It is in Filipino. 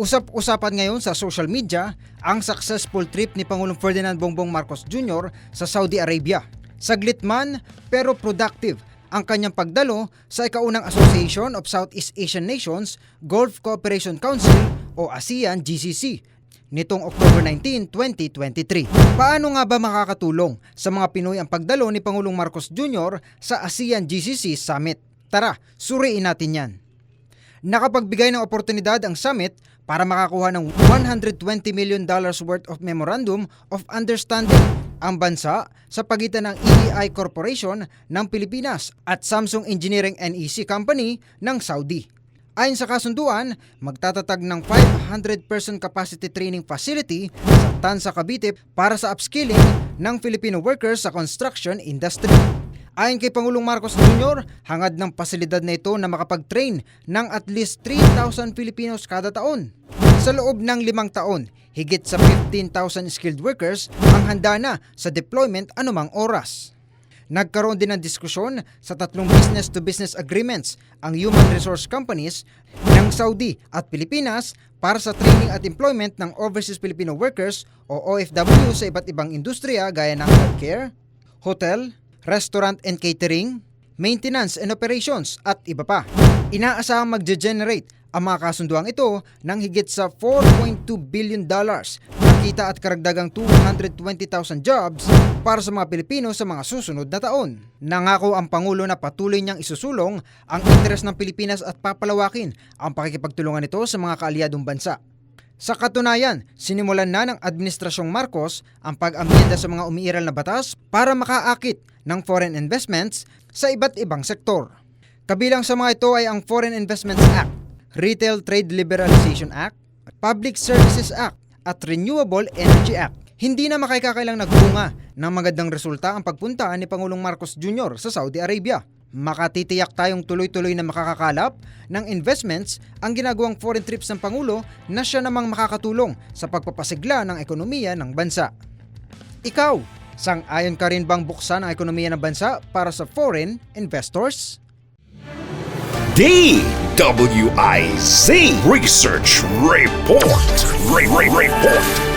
Usap-usapan ngayon sa social media ang successful trip ni Pangulong Ferdinand Bongbong Marcos Jr. sa Saudi Arabia. Saglit man pero productive ang kanyang pagdalo sa ikaunang Association of Southeast Asian Nations Gulf Cooperation Council o ASEAN GCC nitong October 19, 2023. Paano nga ba makakatulong sa mga Pinoy ang pagdalo ni Pangulong Marcos Jr. sa ASEAN GCC Summit? Tara, suriin natin yan. Nakapagbigay ng oportunidad ang summit para makakuha ng 120 million dollars worth of memorandum of understanding ang bansa sa pagitan ng EEI Corporation ng Pilipinas at Samsung Engineering NEC Company ng Saudi. Ayon sa kasunduan, magtatatag ng 500-person capacity training facility sa Tansa Cavite para sa upskilling ng Filipino workers sa construction industry. Ayon kay Pangulong Marcos Jr., hangad ng pasilidad na ito na makapag-train ng at least 3,000 Filipinos kada taon. Sa loob ng limang taon, higit sa 15,000 skilled workers ang handa na sa deployment anumang oras. Nagkaroon din ng diskusyon sa tatlong business-to-business agreements ang human resource companies ng Saudi at Pilipinas para sa training at employment ng overseas Filipino workers o OFW sa iba't ibang industriya gaya ng healthcare, hotel, restaurant and catering, maintenance and operations at iba pa. Inaasahang magge-generate ang mga kasunduang ito ng higit sa 4.2 billion dollars kita at karagdagang 220,000 jobs para sa mga Pilipino sa mga susunod na taon. Nangako ang Pangulo na patuloy niyang isusulong ang interes ng Pilipinas at papalawakin ang pakikipagtulungan nito sa mga kaalyadong bansa. Sa katunayan, sinimulan na ng Administrasyong Marcos ang pag-amyenda sa mga umiiral na batas para makaakit ng foreign investments sa iba't ibang sektor. Kabilang sa mga ito ay ang Foreign Investments Act, Retail Trade Liberalization Act, Public Services Act at Renewable Energy Act. Hindi na makikakailang nagbunga ng magandang resulta ang pagpunta ni Pangulong Marcos Jr. sa Saudi Arabia. Makatitiyak tayong tuloy-tuloy na makakakalap ng investments ang ginagawang foreign trips ng Pangulo na siya namang makakatulong sa pagpapasigla ng ekonomiya ng bansa. Ikaw, sang-ayon ka rin bang buksan ang ekonomiya ng bansa para sa foreign investors? DWIZ Research Report. Re- Re- Report.